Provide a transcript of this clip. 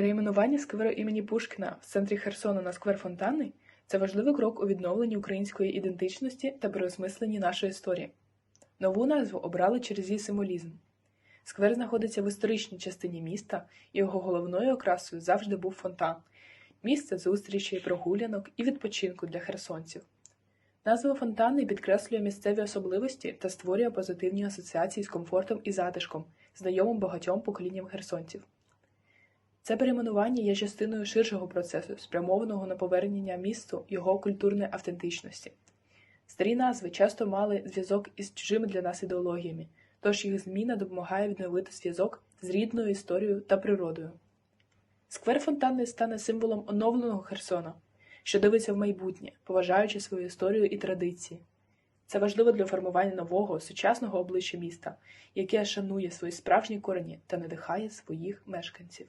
Перейменування скверу імені Пушкіна в центрі Херсону на сквер Фонтанний це важливий крок у відновленні української ідентичності та переосмисленні нашої історії. Нову назву обрали через її символізм. Сквер знаходиться в історичній частині міста, і його головною окрасою завжди був фонтан місце зустрічей, прогулянок і відпочинку для херсонців. Назва фонтанний підкреслює місцеві особливості та створює позитивні асоціації з комфортом і затишком, знайомим багатьом поколінням херсонців. Це перейменування є частиною ширшого процесу, спрямованого на повернення місту його культурної автентичності. Старі назви часто мали зв'язок із чужими для нас ідеологіями, тож їх зміна допомагає відновити зв'язок з рідною історією та природою. Сквер Фонтанний стане символом оновленого Херсона, що дивиться в майбутнє, поважаючи свою історію і традиції. Це важливо для формування нового, сучасного обличчя міста, яке шанує свої справжні корені та надихає своїх мешканців.